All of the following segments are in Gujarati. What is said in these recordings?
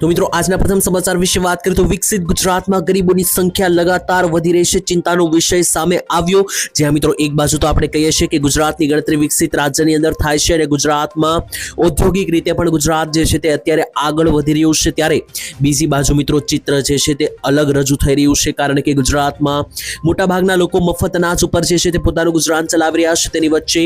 તો મિત્રો, આજના પ્રથમ સમાચાર વિશે વાત કરીએ તો વિકસિત ગુજરાતમાં ગરીબોની સંખ્યા લગાતાર વધી રહી છે. ચિંતાનો વિષય સામે આવ્યો. જ્યાં મિત્રો, એક બાજુ તો આપણે કહીએ છીએ કે ગુજરાતની ગણતરી વિકસિત રાજ્યની અંદર થાય છે અને ગુજરાતમાં ઔદ્યોગિક રીતે પણ ગુજરાત જે છે તે અત્યારે આગળ વધી રહ્યું છે. ત્યારે બીજી બાજુ મિત્રો, ચિત્ર જે છે તે અલગ રજૂ થઈ રહ્યું છે, કારણ કે ગુજરાતમાં મોટાભાગના લોકો મફત અનાજ ઉપર જે છે તે પોતાનું ગુજરાન ચલાવી રહ્યા છે. તેની વચ્ચે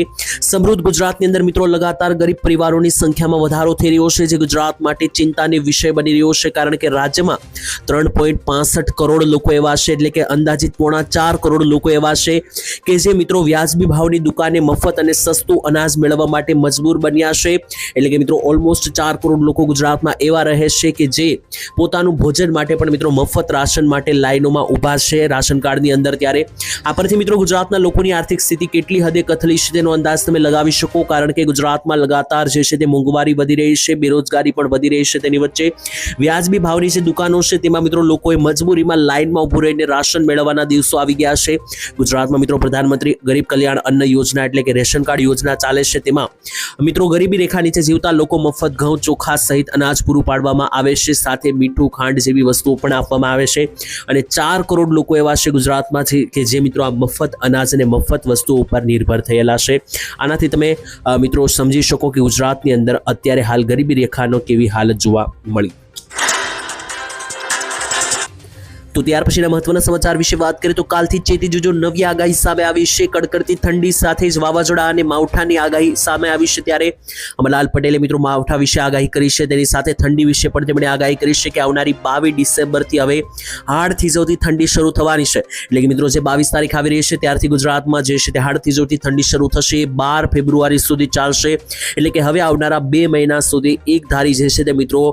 સમૃદ્ધ ગુજરાતની અંદર મિત્રો, લગાતાર ગરીબ પરિવારોની સંખ્યામાં વધારો થઈ રહ્યો છે, જે ગુજરાત માટે ચિંતાની વિષય બની રહ્યો છે કારણ કે રાજ્યમાં ત્રણ પોઈન્ટ પાસઠ કરોડ લોકો એવા છે, એટલે કે અંદાજિત પોણા ચાર કરોડ લોકો એવા છે કે જે મિત્રો વ્યાજબી ભાવની દુકાને મફત અને સસ્તું અનાજ મેળવવા માટે મજબૂર બન્યા છે. એટલે કે મિત્રો ઓલમોસ્ટ ચાર કરોડ લોકો ગુજરાતમાં એવા રહે છે કે જે પોતાનું ભોજન માટે પણ મિત્રો મફત રાશન માટે લાઈનોમાં ઊભા છે. રાશન કાર્ડની અંદર ત્યારે આ પરથી મિત્રો ગુજરાતના લોકોની આર્થિક સ્થિતિ કેટલી હદે કથલી છે તેનો અંદાજ તમે લગાવી શકો, કારણ કે ગુજરાતમાં લગાતાર જે છે તે મોંઘવારી વધી રહી છે, બેરોજગારી પણ વધી રહી છે તેની વચ્ચે. વ્યાજબી ભાવની જે દુકાનો છે, તેમાં મિત્રો લોકોએ મજબૂરીમાં લાઇનમાં ઊભું રહીને રાશન મેળવવાના દિવસો આવી ગયા છે. ગુજરાતમાં મિત્રો પ્રધાનમંત્રી ગરીબ કલ્યાણ અન્ન યોજના એટલે કે રેશન કાર્ડ યોજના ચાલે છે. તેમાં મિત્રો ગરીબી રેખા નીચે જીવતા લોકો મફત ઘઉં, ચોખા સહિત અનાજ પૂરું પાડવામાં આવે છે. સાથે મીઠું, ખાંડ જેવી વસ્તુઓ પણ આપવામાં આવે છે. અને ચાર કરોડ લોકો એવા છે ગુજરાતમાં છે કે જે મિત્રો આ મફત અનાજ અને મફત વસ્તુઓ ઉપર નિર્ભર થયેલા છે. આનાથી તમે મિત્રો સમજી શકો કે ગુજરાતની અંદર અત્યારે હાલ ગરીબી રેખાનો કેવી હાલત જોવા મળી. તો ત્યાર પછીના મહત્વના સમાચાર વિશે વાત કરીએ તો કાલથી ચેતી જોજો નવી આગાહી સામે આવી છે. કડકડતી ઠંડી સાથે જ વાવાઝોડા અને માવઠાની આગાહી સામે આવી છે ત્યારે અમલાલ પટેલે મિત્રો માવઠા વિશે આગાહી કરી છે. તેની સાથે ઠંડી વિશે પણ તેમણે આગાહી કરી છે કે આવનારી બાવીસ ડિસેમ્બરથી હવે હાડ થીજોથી ઠંડી શરૂ થવાની છે. એટલે કે મિત્રો, જે બાવીસ તારીખ આવી રહી છે ત્યારથી ગુજરાતમાં જે છે તે હાડ થીજોથી ઠંડી શરૂ થશે. બાર ફેબ્રુઆરી સુધી ચાલશે. એટલે કે હવે આવનારા બે મહિના સુધી એક ધારી જે છે તે મિત્રો,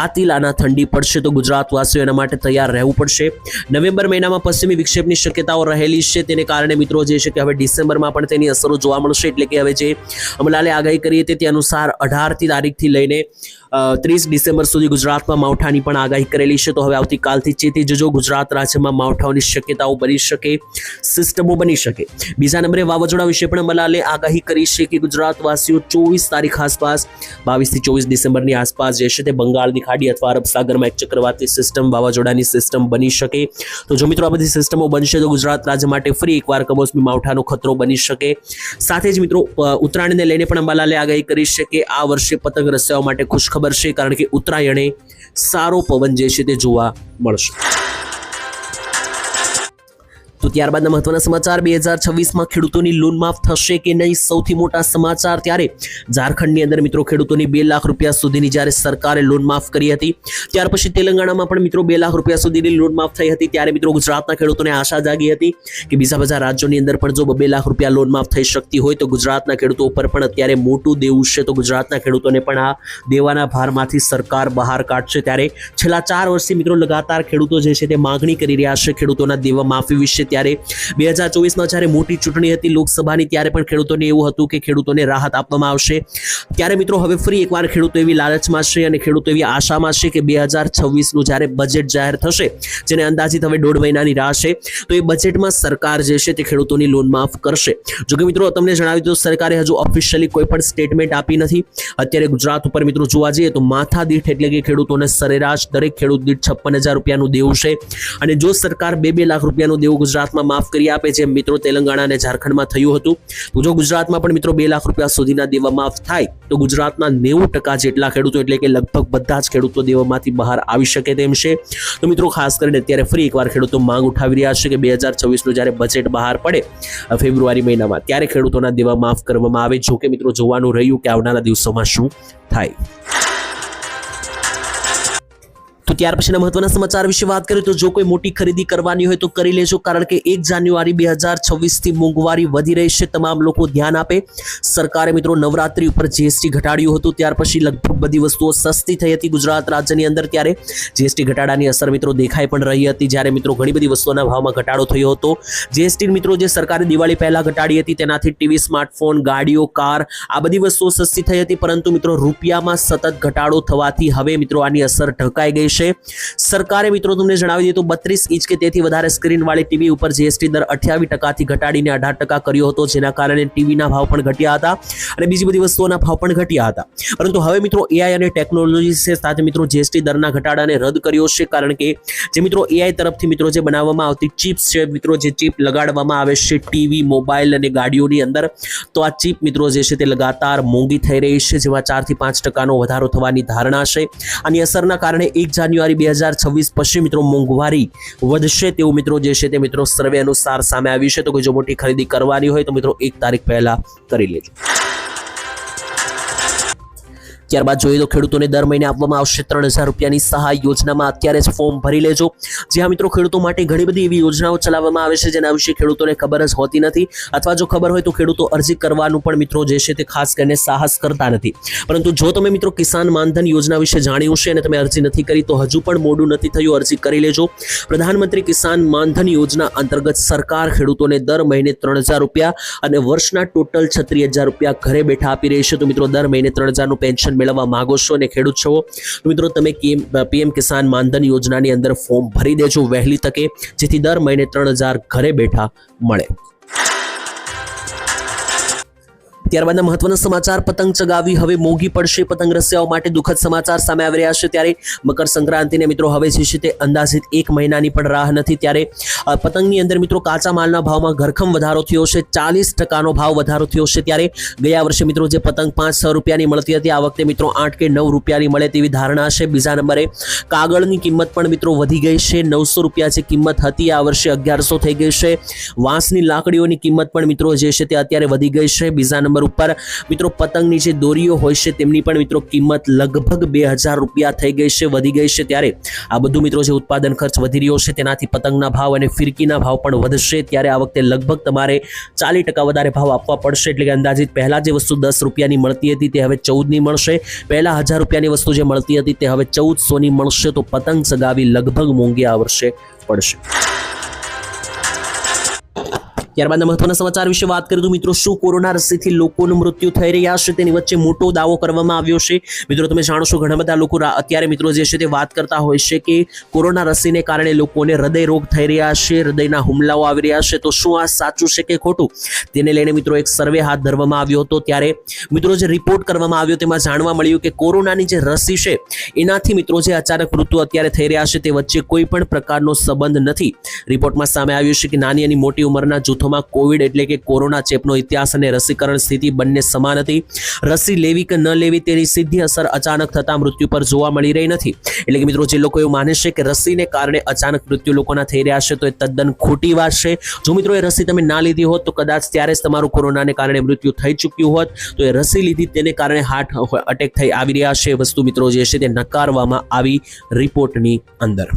કાતિલાના ઠંડી પડશે. તો ગુજરાતવાસીઓ એના માટે તૈયાર રહેવું પડશે. નવેમ્બર મહિનામાં પશ્ચિમી વિક્ષેપની શક્યતાઓ રહેલી છે. તેને કારણે મિત્રો જે છે કે હવે ડિસેમ્બરમાં પણ તેની અસરો જોવા મળશે. એટલે કે હવે જે અમલાલે આગાહી કરી હતી તે અનુસાર અઢારથી તારીખથી લઈને ત્રીસ ડિસેમ્બર સુધી ગુજરાતમાં માવઠાની પણ આગાહી કરેલી છે. તો હવે આવતીકાલથી ચેતી જજો, ગુજરાત રાજ્યમાં માવઠાઓની શક્યતાઓ બની શકે, સિસ્ટમો બની શકે. બીજા નંબરે વાવાઝોડા વિશે પણ મલાલે આગાહી કરી છે કે ગુજરાતવાસીઓ ચોવીસ તારીખ આસપાસ, બાવીસથી ચોવીસ ડિસેમ્બરની આસપાસ જે છે તે બંગાળની ખાડી અથવા અરબ સાગરમાં એક ચક્રવાતી સિસ્ટમ, વાવાઝોડાની સિસ્ટમ બની શકે. તો જો મિત્રો આ બધી સિસ્ટમો બનશે તો ગુજરાત રાજ્ય માટે ફરી એકવાર કમોસમી માવઠાનો ખતરો બની શકે. સાથે જ મિત્રો ઉત્તરાયણને લઈને પણ અંબાલાલે આગાહી કરી છે કે આ વર્ષે પતંગ રસિયાઓ માટે ખુશખબર છે કારણ કે ઉત્તરાયણે સારો પવન જે છે તે જોવા મળશે. તો ત્યારબાદના મહત્વના સમાચાર, બે હજાર છવ્વીસમાં ખેડૂતોની લોન માફ થશે કે નહીં? સૌથી મોટા સમાચાર ત્યારે ઝારખંડની અંદર મિત્રો ખેડૂતોની બે લાખ રૂપિયા સુધીની જ્યારે સરકારે લોન માફ કરી હતી, ત્યાર પછી તેલંગાણામાં પણ મિત્રો બે લાખ રૂપિયા સુધીની લોન માફ થઈ હતી. ત્યારે મિત્રો ગુજરાતના ખેડૂતોને આશા જાગી હતી કે બીજા બધા રાજ્યોની અંદર પણ જો બે લાખ રૂપિયા લોન માફ થઈ શકતી હોય તો ગુજરાતના ખેડૂતો ઉપર પણ અત્યારે મોટું દેવું છે. તો ગુજરાતના ખેડૂતોને પણ આ દેવાના ભારમાંથી સરકાર બહાર કાઢશે. ત્યારે છેલ્લા ચાર વર્ષથી મિત્રો લગાતાર ખેડૂતો જે છે તે માગણી કરી રહ્યા છે ખેડૂતોના દેવા માફી વિશે. ત્યારે બે હજાર ચોવીસમાં જ્યારે મોટી ચૂંટણી હતી લોકસભાની, ત્યારે પણ ખેડૂતોને એવું હતું કે ખેડૂતોને રાહત આપવામાં આવશે. ત્યારે મિત્રો હવે ફરી એકવાર ખેડૂતો એવી લાલચમાં છે અને ખેડૂતો એવી આશામાં છે કે બે હજાર છવ્વીસનું જ્યારે બજેટ જાહેર થશે, જેને અંદાજિત હવે દોઢ મહિનાની રાહ છે, તો એ બજેટમાં સરકાર જે છે તે ખેડૂતોની લોન માફ કરશે. જો કે મિત્રો તમને જણાવી દઉં, સરકારે હજુ ઓફિશિયલી કોઈ પણ સ્ટેટમેન્ટ આપી નથી. અત્યારે ગુજરાત ઉપર મિત્રો જોવા જઈએ તો માથા દીઠ એટલે કે ખેડૂતોને સરેરાશ દરેક ખેડૂત દીઠ છપ્પન હજાર રૂપિયાનું દેવું છે. અને જો સરકાર બે બે લાખ રૂપિયાનું દેવું ગુજરાતમાં માફ કરી આપે જેમ મિત્રો તેલંગાણા અને ઝારખંડમાં થયું હતું. જો ગુજરાતમાં પણ મિત્રો બે લાખ રૂપિયા સુધીના દેવા માફ થાય, તો ગુજરાતના નેવું ટકા જેટલા ખેડૂતો એટલે કે લગભગ બધા જ ખેડૂતો દેવામાંથી બહાર આવી શકે તેમ છે. તો મિત્રો ખાસ કરીને અત્યારે ફરી એકવાર ખેડૂતો માંગ ઉઠાવી રહ્યા છે કે બે હજાર છવ્વીસનું જ્યારે બજેટ બહાર પડે ફેબ્રુઆરી મહિનામાં, ત્યારે ખેડૂતોના દેવા માફ કરવામાં આવે. જો કે મિત્રો જોવાનું રહ્યું કે આવનારા દિવસોમાં શું થાય. ત્યાર પછીના મહત્વના સમાચાર વિશે વાત કરીએ તો જો કોઈ મોટી ખરીદી કરવાની હોય તો કરી લેજો, કારણ કે એક જાન્યુઆરી બે હજાર છવ્વીસથી મોંઘવારી વધી રહી છે. તમામ લોકો ધ્યાન આપે. સરકારે મિત્રો નવરાત્રી ઉપર જીએસટી ઘટાડ્યું હતું. ત્યાર પછી લગભગ બધી વસ્તુઓ સસ્તી થઈ હતી ગુજરાત રાજ્યની અંદર. ત્યારે જીએસટી ઘટાડાની અસર મિત્રો દેખાઈ પણ રહી હતી. જ્યારે મિત્રો ઘણી બધી વસ્તુઓના ભાવમાં ઘટાડો થયો હતો. જીએસટી મિત્રો જે સરકારે દિવાળી પહેલાં ઘટાડી હતી તેનાથી ટીવી, સ્માર્ટફોન, ગાડીઓ, કાર આ બધી વસ્તુઓ સસ્તી થઈ હતી. પરંતુ મિત્રો રૂપિયામાં સતત ઘટાડો થવાથી હવે મિત્રો આની અસર ઢકાઈ ગઈ છે. સરકારે મિત્રો તમને જણાવી દીધું બત્રીસ ઇંચ કે તેથી વધારે સ્ક્રીનવાળી ટીવી ઉપર જીએસટી દર અઠ્યાવીસ ટકાથી ઘટાડીને અઢાર ટકા કર્યો હતો, જેના કારણે ટીવીના ભાવ પણ ઘટ્યા હતા અને બીજી બધી વસ્તુઓના ભાવ પણ ઘટ્યા હતા. પરંતુ હવે મિત્રો એઆઈ અને ટેકનોલોજી સાથે મિત્રો જીએસટી દરના ઘટાડાને રદ કર્યો છે, કારણ કે જે મિત્રો એઆઈ તરફથી મિત્રો જે બનાવવામાં આવતી ચિપ્સ છે, મિત્રો જે ચિપ લગાડવામાં આવે છે ટીવી, મોબાઈલ અને ગાડીઓની અંદર, તો આ ચીપ મિત્રો જે છે તે લગાતાર મોંઘી થઈ રહી છે, જેમાં ચારથી પાંચ ટકાનો વધારો થવાની ધારણા છે. આની અસરના કારણે એક જાન્યુઆરી બે હજાર છવ્વીસ પછી મિત્રો મોંઘવારી વધશે. તેવું મિત્રો જે છે તે મિત્રો સર્વે અનુસાર સામે આવ્યું છે. તો કોઈ જો મોટી ખરીદી કરવાની હોય તો મિત્રો એક તારીખ પહેલા કરી લેજો. ત્યારબાદ જોઈએ તો ખેડૂતોને દર મહિને આપવામાં આવશે ત્રણ હજાર રૂપિયાની સહાય યોજનામાં અત્યારે જ ફોર્મ ભરી લેજો. જ્યાં મિત્રો, ખેડૂતો માટે ઘણી બધી એવી યોજનાઓ ચલાવવામાં આવે છે જેના વિશે ખેડૂતોને ખબર જ હોતી નથી. અથવા જો ખબર હોય તો ખેડૂતો અરજી કરવાનું પણ મિત્રો જે છે તે ખાસ કરીને સાહસ કરતા નથી. પરંતુ જો તમે મિત્રો કિસાન માનધન યોજના વિશે જાણ્યું છે અને તમે અરજી નથી કરી, તો હજુ પણ મોડું નથી થયું, અરજી કરી લેજો. પ્રધાનમંત્રી કિસાન માનધન યોજના અંતર્ગત સરકાર ખેડૂતોને દર મહિને ત્રણ હજાર રૂપિયા અને વર્ષના ટોટલ છત્રીસ હજાર રૂપિયા ઘરે બેઠા આપી રહી છે. તો મિત્રો, દર મહિને ત્રણ હજારનું પેન્શન મેળવવા માંગો છો અને ખેડૂત છો? મિત્રો, તમે પીએમ કિસાન માનધન યોજનાની અંદર ફોર્મ ભરી દેજો વહેલી તકે, જેથી દર મહિને ત્રણ હજાર ઘરે બેઠા મળે. ત્યારબાદના મહત્વના સમાચાર, પતંગ ચગાવી હવે મોંઘી પડશે પતંગ રસિયાઓ માટે દુઃખદ સમાચાર સામે આવી રહ્યા છે. ત્યારે મકર સંક્રાંતિને મિત્રો હવે જે છે તે અંદાજિત એક મહિનાની પણ રાહ નથી. ત્યારે પતંગની અંદર મિત્રો કાચા માલના ભાવમાં ઘરખમ વધારો થયો છે. ચાલીસ ટકાનો ભાવ વધારો થયો છે. ત્યારે ગયા વર્ષે મિત્રો જે પતંગ પાંચ છ રૂપિયાની મળતી હતી, આ વખતે મિત્રો આઠ કે નવ રૂપિયાની મળે તેવી ધારણા છે. બીજા નંબરે, કાગળની કિંમત પણ મિત્રો વધી ગઈ છે. નવસો રૂપિયા જે કિંમત હતી, આ વર્ષે અગિયારસો થઈ ગઈ છે. વાંસની લાકડીઓની કિંમત પણ મિત્રો જે છે તે અત્યારે વધી ગઈ છે. બીજા નંબર ઉપર મિત્રો પતંગની જે દોરીઓ હોય છે, તેમની પણ મિત્રો કિંમત લગભગ બે હજાર રૂપિયા થઈ ગઈ છે, વધી ગઈ છે ત્યારે. આ બધું મિત્રો જે ઉત્પાદન ખર્ચ વધી રહ્યો છે, તેનાથી પતંગના ભાવ અને ફિરકીના ભાવ પણ વધશે. ત્યારે આ વખતે લગભગ તમારે ચાલીસ ટકા વધારે ભાવ આપવા પડશે, એટલે કે અંદાજિત પહેલા જે વસ્તુ દસ રૂપિયાની મળતી હતી, તે હવે ચૌદની મળશે. પહેલાં હજાર રૂપિયાની વસ્તુ જે મળતી હતી, તે હવે ચૌદસોની મળશે. તો પતંગ સગાવી લગભગ મોંઘી આ પડશે. ત્યારબાદ મહત્વના સમાચાર વિશે વાત કરીએ તો મિત્રો શું કોરોના રસીથી લોકોનું મૃત્યુ થઈ રહ્યા છે તેની વચ્ચે મોટો દાવો કરવામાં આવ્યો છે. મિત્રો તમે જાણો છો ઘણા બધા લોકો અત્યારે મિત્રો જે છે તે વાત કરતા હોય છે કે કોરોના રસીને કારણે લોકોને હૃદય રોગ થઈ રહ્યા છે, હૃદયના હુમલાઓ આવી રહ્યા છે. તો શું આ સાચું છે કે ખોટું? તેને લઈને મિત્રો એક સર્વે હાથ ધરવામાં આવ્યો હતો. ત્યારે મિત્રો જે રિપોર્ટ કરવામાં આવ્યો તેમાં જાણવા મળ્યું કે કોરોનાની જે રસી છે, એનાથી મિત્રો જે અચાનક મૃત્યુ અત્યારે થઈ રહ્યા છે તે વચ્ચે કોઈ પણ પ્રકારનો સંબંધ નથી. રિપોર્ટમાં સામે આવ્યું છે કે નાની અને મોટી ઉંમરના જૂથોમાં કોવિડ એટલે કે કોરોના ચેપનો ઇતિહાસ અને રસીકરણ સ્થિતિ બંને સમાન હતી. રસી લેવી કે ન લેવી તેની સીધી અસર અચાનક થતા મૃત્યુ પર જોવા મળી રહી નથી. એટલે કે મિત્રો, જે લોકો એવું માને છે કે રસીને કારણે અચાનક મૃત્યુ લોકોના થઈ રહ્યા છે, તો એ તદ્દન ખોટી વાત છે. જો મિત્રો, એ રસી તમે ના લીધી હોત, તો કદાચ ત્યારે જ તમારું કોરોનાને કારણે મૃત્યુ થઈ ચૂક્યું હોત. તો એ રસી લીધી તેને કારણે હાર્ટ અટેક થઈ આવી રહ્યા છે. વસ્તુ મિત્રો, જે છે તે નકારવામાં આવી રિપોર્ટની અંદર.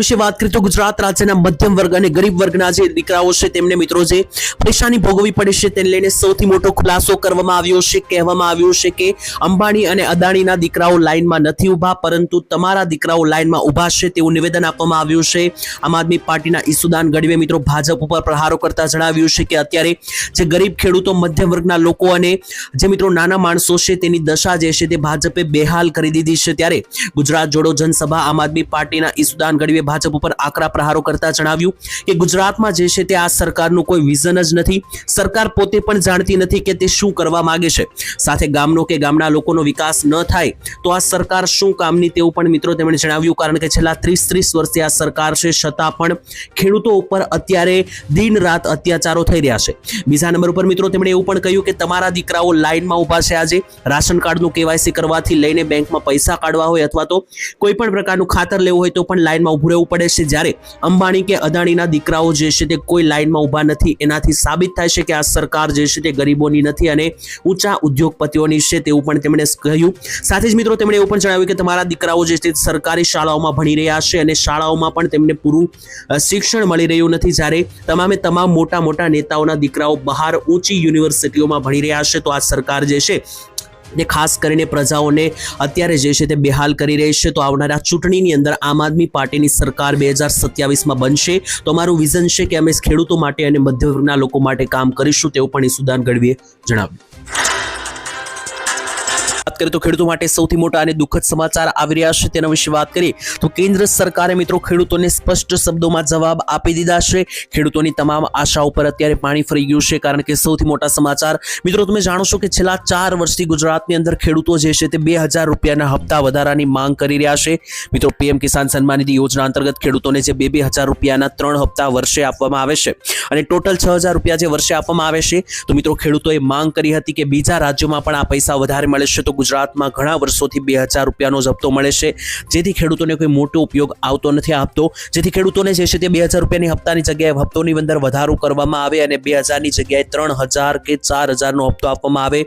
વિશે વાત કરીએ તો ગુજરાત રાજ્યના મધ્યમ વર્ગ અને ગરીબ વર્ગના જે દીકરાઓ છે, તેમને મિત્રો જે પરેશાની ભોગવવી પડે છે, તેને લઈને સૌથી મોટો ખુલાસો કરવામાં આવ્યો છે, કહેવામાં આવ્યું છે કે અંબાણી અને અદાણીના દીકરાઓ લાઇનમાં નથી ઊભા, પરંતુ તમારા દીકરાઓ લાઇનમાં ઊભા છે તેવું નિવેદન આપવામાં આવ્યું છે. આમ આદમી પાર્ટીના ઈસુદાન ગઢવે મિત્રો ભાજપ ઉપર પ્રહારો કરતા જણાવ્યું છે કે અત્યારે જે ગરીબ ખેડૂતો, મધ્યમ વર્ગના લોકો અને જે મિત્રો નાના માણસો છે, તેની દશા જે છે તે ભાજપે બેહાલ કરી દીધી છે. ત્યારે ગુજરાત જોડો જનસભા આમ આદમી પાર્ટીના ઈસુદાન ગઢવીએ ભાજપ ઉપર આકરા પ્રહારો કરતા જણાવ્યું કે ગુજરાતમાં જે છે તે આ સરકારનું કોઈ વિઝન જ નથી. સરકાર પોતે પણ જાણતી નથી કે તે શું કરવા માંગે છે. સાથે ગામનો કે ગામના લોકોનો વિકાસ ન થાય તો આ સરકાર શું કામની તેવું પણ મિત્રો તેમણે જણાવ્યું કારણ કે છેલ્લા ત્રીસ ત્રીસ વર્ષથી આ સરકાર છે. છતાં પણ ખેડૂતો ઉપર અત્યારે દિન રાત અત્યાચારો થઈ રહ્યા છે. બીજા નંબર ઉપર મિત્રો તેમણે એવું પણ કહ્યું કે તમારા દીકરાઓ લાઇનમાં ઊભા છે આજે. રાશન કાર્ડનું કેવાયસી કરવાથી લઈને બેંકમાં પૈસા કાઢવા હોય અથવા તો કોઈ પણ પ્રકારનું ખાતર લેવું હોય તો પણ લાઇનમાં ઊભું રહેવું પડે છે જ્યારે અંબાણી કે અદાણીના દીકરાઓ જે છે તે કોઈ લાઇનમાં ઊભા નથી. એનાથી સાબિત થાય છે કે આ સરકાર જે છે તે ગરીબોની નથી અને ઊંચા ઉદ્યોગપતિઓની છે તેવું પણ તેમણે કહ્યું. સાથે જ મિત્રો તેમણે એવું પણ જણાવ્યું કે તમારા દીકરાઓ જે છે સરકારી શાળાઓમાં ભણી રહ્યા છે અને શાળાઓમાં પણ તેમને પૂરું શિક્ષણ મળી રહ્યું નથી. જ્યારે તમામે તમામ મોટા મોટા નેતાઓના દીકરાઓ બહાર ઊંચી યુનિવર્સિટીઓમાં ભણી રહ્યા છે તો આ સરકાર જે છે તે ખાસ કરીને પ્રજાઓને અત્યારે જે છે તે બેહાલ કરી રહી છે, તો આવનારા ચૂંટણીની અંદર આમ આદમી પાર્ટીની સરકાર બે હજાર સત્યાવીસમાં બનશે. તો અમારું વિઝન છે કે અમે ખેડૂતો માટે અને મધ્યવર્ગના લોકો માટે કામ કરીશું, તેવું પણ ઈસુદાન ગઢવીએ જણાવ્યું. વાત કરીએ તો ખેડૂતો માટે સૌથી મોટા અને દુઃખદ સમાચાર આવી રહ્યા છે તેના વિશે વાત કરીએ તો કેન્દ્ર સરકારે મિત્રો ખેડૂતોને સ્પષ્ટ શબ્દોમાં જવાબ આપી દીધા છે. ખેડૂતોની તમામ આશા ઉપર અત્યારે પાણી ફરી ગયું છે કારણ કે સૌથી મોટા સમાચાર મિત્રો તમે જાણો છો કે છેલ્લા ચાર વર્ષથી ગુજરાતની અંદર ખેડૂતો જે છે તે બે હજાર રૂપિયાના હપ્તા વધારાની માંગ કરી રહ્યા છે. મિત્રો પીએમ કિસાન સન્માન નિધિ યોજના અંતર્ગત ખેડૂતોને જે બે બે હજાર રૂપિયાના ત્રણ હપ્તા વર્ષે આપવામાં આવે છે અને ટોટલ છ હજાર રૂપિયા જે વર્ષે આપવામાં આવે છે તો મિત્રો ખેડૂતોએ માંગ કરી હતી કે બીજા રાજ્યોમાં પણ આ પૈસા વધારે મળે છે તો ગુજરાતમાં ઘણા વર્ષોથી બે હજાર રૂપિયાનો જપ્તો મળે છે. જેથી ખેડૂતોને કોઈ મોટો ઉપયોગ આવતો નથી આપતો. જેથી ખેડૂતોને જે છે તે બે હજાર રૂપિયાની હપ્તાની જગ્યાએ હપ્તોની અંદર વધારો કરવામાં આવે અને બે હજારની જગ્યાએ ત્રણ હજાર કે ચાર હજારનો હપ્તો આપવામાં આવે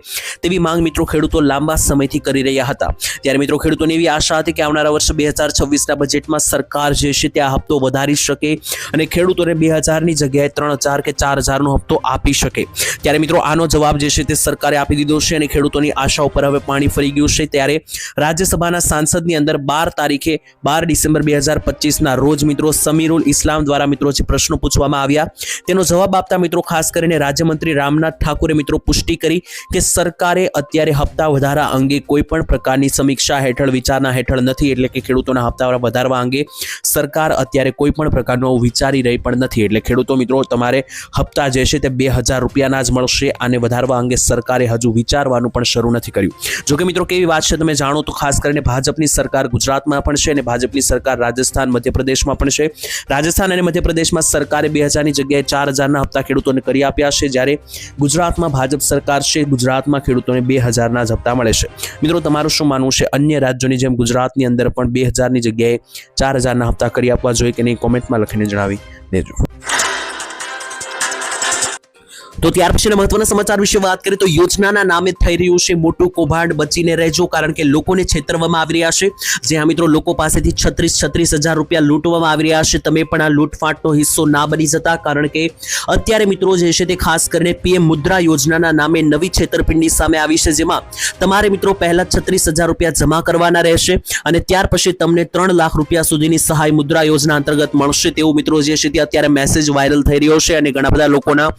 તેવી માંગ મિત્રો ખેડૂતો લાંબા સમયથી કરી રહ્યા હતા. ત્યારે મિત્રો ખેડૂતોની એવી આશા હતી કે આવનારા વર્ષ બે હજાર છવ્વીસના બજેટમાં સરકાર જે છે તે આ હપ્તો વધારી શકે અને ખેડૂતોને બે હજારની જગ્યાએ ત્રણ હજાર કે ચાર હજારનો હપ્તો આપી શકે. ત્યારે મિત્રો આનો જવાબ જે છે તે સરકારે આપી દીધો છે અને ખેડૂતોની આશા ઉપર હવે પાણી ફરી ગયું છે ત્યારે રાજ્યસભાના સાંસદની અંદર બાર તારીખે બાર ડિસેમ્બર બે હજાર પચીસના રોજ મિત્રો સમીરુલ ઇસ્લામ દ્વારા મિત્રો જે પ્રશ્નો પૂછવામાં આવ્યા, તેનો જવાબ આપતા મિત્રો ખાસ કરીને રાજ્યમંત્રી રામનાથ ઠાકુરે મિત્રો પુષ્ટિ કરી કે સરકારે અત્યારે હપ્તા વધારા અંગે કોઈ પણ પ્રકારની સમીક્ષા હેઠળ, વિચારણા હેઠળ નથી, એટલે કે ખેડૂતોના હપ્તા વધારવા અંગે સરકાર અત્યારે કોઈ પણ પ્રકારનો વિચારી રહી પણ નથી. એટલે ખેડૂતો મિત્રો, તમારે હપ્તા જે છે તે બે હજાર રૂપિયાના જ મળશે, આને વધારવા અંગે સરકારે હજુ વિચારવાનું પણ શરૂ નથી કર્યું. જોકે મિત્રો કેવી વાત છે, તમે જાણો તો ખાસ કરીને ભાજપની સરકાર ગુજરાતમાં પણ છે અને ભાજપની સરકાર રાજસ્થાન, મધ્યપ્રદેશમાં પણ છે. રાજસ્થાન અને મધ્યપ્રદેશમાં સરકારે બે હજારની જગ્યાએ ચાર હજારના હપ્તા ખેડૂતોને કરી આપ્યા છે. જ્યારે ગુજરાતમાં ભાજપ સરકાર છે, ગુજરાતમાં ખેડૂતોને બે હજારના જ હપ્તા મળે છે. મિત્રો, તમારું શું માનવું છે? અન્ય રાજ્યોની જેમ ગુજરાતની અંદર પણ બે હજારની જગ્યાએ ચાર હજારના હપ્તા કરી આપવા જોઈએ કે નહીં? કોમેન્ટમાં લખીને જણાવી દેજો. તો ત્યાર પછીના મહત્વના સમાચાર વિશે વાત કરીએ તો યોજનાના નામે થઈ રહ્યું છે મોટું કૌભાંડ બચીને રહેજો કારણ કે લોકોને છેતરવામાં આવી રહ્યા છે. જ્યાં મિત્રો લોકો પાસેથી છત્રીસ છત્રીસ હજાર રૂપિયા લૂંટવામાં આવી રહ્યા છે. તમે પણ આ લૂંટફાટનો હિસ્સો ના બની જતા કારણ કે અત્યારે મિત્રો જે છે તે ખાસ કરીને પીએમ મુદ્રા યોજનાના નામે નવી છેતરપિંડી સામે આવી છે જેમાં તમારે મિત્રો પહેલા છત્રીસ હજાર રૂપિયા જમા કરવાના રહેશે અને ત્યાર પછી તમને ત્રણ લાખ રૂપિયા સુધીની સહાય મુદ્રા યોજના અંતર્ગત મળશે. તેવું મિત્રો જે છે તે અત્યારે મેસેજ વાયરલ થઈ રહ્યો છે અને ઘણા બધા લોકોના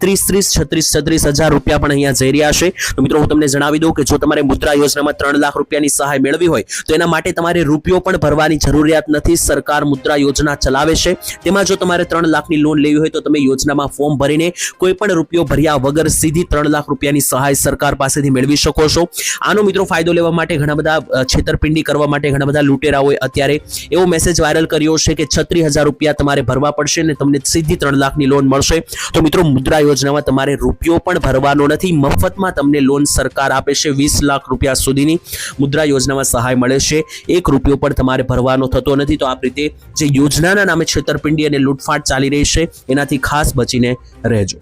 ત્રીસ ત્રીસ છત્રીસ છત્રીસ હજાર રૂપિયા પણ અહીંયા જઈ રહ્યા છે. તો મિત્રો, હું તમને જણાવી દઉં કે જો તમારે મુદ્રા યોજનામાં ત્રણ લાખ રૂપિયાની સહાય મેળવી હોય, તો એના માટે તમારે રૂપિયો પણ ભરવાની જરૂરિયાત નથી. સરકાર મુદ્રા યોજના ચલાવે છે. તેમાં જો તમારે ત્રણ લાખની લોન લેવી હોય, તો તમે યોજનામાં ફોર્મ ભરીને કોઈ પણ રૂપિયો ભર્યા વગર સીધી ત્રણ લાખ રૂપિયાની સહાય સરકાર પાસેથી મેળવી શકો છો. આનો મિત્રો ફાયદો લેવા માટે ઘણા બધા છેતરપિંડી કરવા માટે ઘણા બધા લૂંટેરાઓએ અત્યારે એવો મેસેજ વાયરલ કર્યો છે કે છત્રીસ હજાર રૂપિયા તમારે ભરવા પડશે અને તમને સીધી ત્રણ લાખની લોન મળશે. તો મિત્રો, મુદ્રા યોજનામાં તમારે રૂપિયો પણ ભરવાનો નથી. મફતમાં તમને લોન સરકાર આપે છે વીસ લાખ રૂપિયા સુધીની. મુદ્રા યોજનામાં સહાય મળે છે. એક રૂપિયો પણ તમારે ભરવાનો થતો નથી. તો આ રીતે જે યોજનાના નામે છેતરપિંડી અને લૂંટફાટ ચાલી રહી છે, એનાથી ખાસ બચીને રહેજો.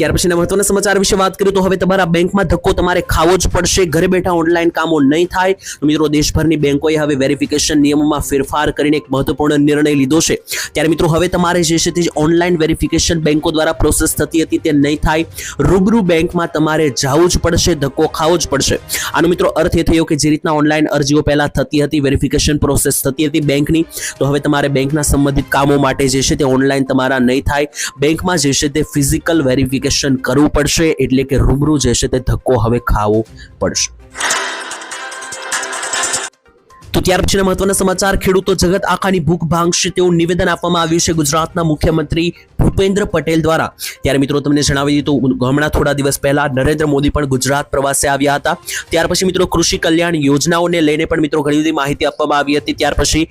ત્યાર પછીના મહત્વના સમાચાર વિશે વાત કરીએ તો હવે તમારા બેંકમાં ધક્કો તમારે ખાવો જ પડશે. ઘરે બેઠા ઓનલાઈન કામો નહીં થાય. મિત્રો, દેશભરની બેંકોએ હવે વેરિફિકેશન નિયમોમાં ફેરફાર કરીને એક મહત્વપૂર્ણ નિર્ણય લીધો છે. ત્યારે મિત્રો, હવે તમારે જે છે તે ઓનલાઈન વેરિફિકેશન બેંકો દ્વારા પ્રોસેસ થતી હતી તે નહીં થાય. રૂબરૂ બેંકમાં તમારે જવું જ પડશે, ધક્કો ખાવો જ પડશે. આનો મિત્રો અર્થ એ થયો કે જે રીતના ઓનલાઈન અરજીઓ પહેલાં થતી હતી વેરિફિકેશન પ્રોસેસ થતી હતી બેંકની, તો હવે તમારે બેંકના સંબંધિત કામો માટે જે છે તે ઓનલાઈન તમારા નહીં થાય. બેંકમાં જે છે તે ફિઝિકલ વેરિફિકેશન કરવું પડશે એટલે કે રૂબરૂ જે છે તે ધક્કો હવે ખાવો પડશે. તો ત્યાર પછીના મહત્વના સમાચાર, ખેડૂતો જગત આખાની ભૂખ ભાંગશે તેવું નિવેદન આપવામાં આવ્યું છે ગુજરાતના મુખ્યમંત્રી ભૂપેન્દ્ર પટેલ દ્વારા. ત્યારે મિત્રો તમને જણાવી દીધું હમણાં થોડા દિવસ પહેલા નરેન્દ્ર મોદી પણ ગુજરાત પ્રવાસે આવ્યા હતા. ત્યાર પછી મિત્રો કૃષિ કલ્યાણ યોજનાઓને લઈને પણ મિત્રો ઘણી બધી માહિતી આપવામાં આવી હતી. ત્યાર પછી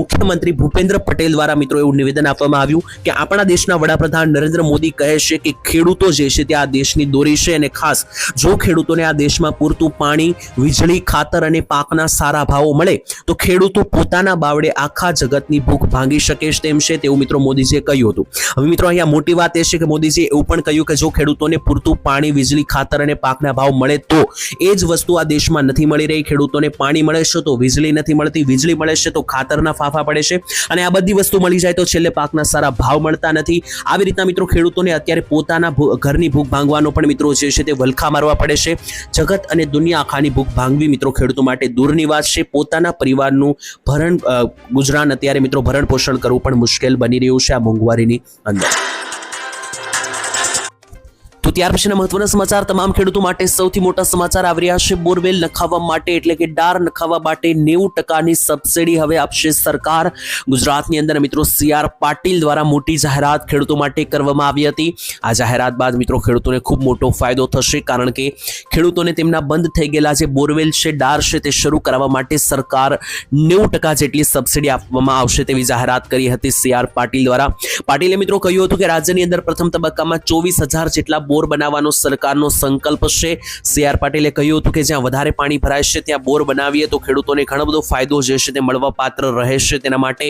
મુખ્યમંત્રી ભૂપેન્દ્ર પટેલ દ્વારા મિત્રો એવું નિવેદન આપવામાં આવ્યું કે આપણા દેશના વડાપ્રધાન નરેન્દ્ર મોદી કહે છે કે ખેડૂતો જે છે તે આ દેશની દોરી છે અને ખાસ જો ખેડૂતોને આ દેશમાં પૂરતું પાણી, વીજળી, ખાતર અને પાકના સારા ભાવો મળે તો ખેડૂતો પોતાના બાવડે આખા જગતની ભૂખ ભાંગી શકે છે તેમ છે તેવું મિત્રો મોદીજીએ કહ્યું હતું. હવે મિત્રો અહીંયા મોટી વાત એ છે કે મોદીજીએ એવું પણ કહ્યું કે જો ખેડૂતોને પૂરતું પાણી, વીજળી, ખાતર અને પાકના ભાવ મળે તો એ જ વસ્તુ આ દેશમાં નથી મળી રહી. ખેડૂતોને પાણી મળે છે તો વીજળી નથી મળતી, વીજળી મળે છે તો ખાતરના ફાફા પડે છે અને આ બધી વસ્તુ મળી જાય તો છેલ્લે પાકના સારા ભાવ મળતા નથી. આવી રીતના મિત્રો ખેડૂતોને અત્યારે પોતાના ઘરની ભૂખ ભાંગવાનો પણ મિત્રો જે છે તે વલખા મારવા પડે છે. જગત અને દુનિયા આખાની ભૂખ ભાંગવી મિત્રો ખેડૂતો માટે દૂરની વાત છે. પોતાના પરિવારનું ભરણ ગુજરાન અત્યારે મિત્રો ભરણ પોષણ કરવું પણ મુશ્કેલ બની રહ્યું છે આ મોંઘવારીની અંદર. તો ત્યાર પછીના મહત્વના સમાચાર તમામ ખેડૂતો માટે સૌથી મોટા સમાચાર આવી રહ્યા છે. બોરવેલ નખાવવા માટે એટલે કે ડાર નખાવવા માટે નેવું ટકાની સબસિડી હવે આપશે સરકાર. ગુજરાતની અંદર મિત્રો સી આર પાટીલ દ્વારા મોટી જાહેરાત ખેડૂતો માટે કરવામાં આવી હતી. આ જાહેરાત બાદ મિત્રો ખેડૂતોને ખૂબ મોટો ફાયદો થશે કારણ કે ખેડૂતોને તેમના બંધ થઈ ગયેલા જે બોરવેલ છે, ડાર છે તે શરૂ કરાવવા માટે સરકાર નેવું ટકા જેટલી સબસિડી આપવામાં આવશે તેવી જાહેરાત કરી હતી સી આર પાટીલ દ્વારા. પાટીલે મિત્રો કહ્યું હતું કે રાજ્યની અંદર પ્રથમ તબક્કામાં ચોવીસ હજાર જેટલા બોર બનાવવાનો સરકારનો સંકલ્પ છે. સી આર પાટીલે કહ્યું હતું કે જ્યાં વધારે પાણી ભરાય છે, ત્યાં બોર બનાવીએ તો ખેડૂતોને ઘણો બધો ફાયદો જે છે તે મળવા પાત્ર રહે તેના માટે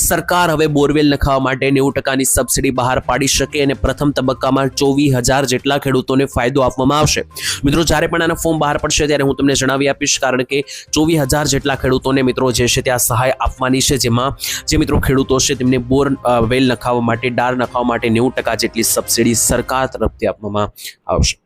સરકાર હવે બોરવેલ નખાવવા માટે નેવું ટકાની સબસિડી બહાર પાડી શકે અને પ્રથમ તબક્કામાં ચોવીસ હજાર જેટલા ખેડૂતોને ફાયદો આપવામાં આવશે. મિત્રો, જ્યારે પણ આના ફોર્મ બહાર પડશે ત્યારે હું તમને જણાવી આપીશ કારણ કે ચોવીસ હજાર જેટલા ખેડૂતોને મિત્રો જે છે ત્યાં સહાય આપવાની છે. જેમાં જે મિત્રો ખેડૂતો છે તેમને બોર વેલ નખાવવા માટે, ડાર નખાવવા માટે નેવું ટકા જેટલી સબસિડી સરકાર તરફથી આપવામાં આવશે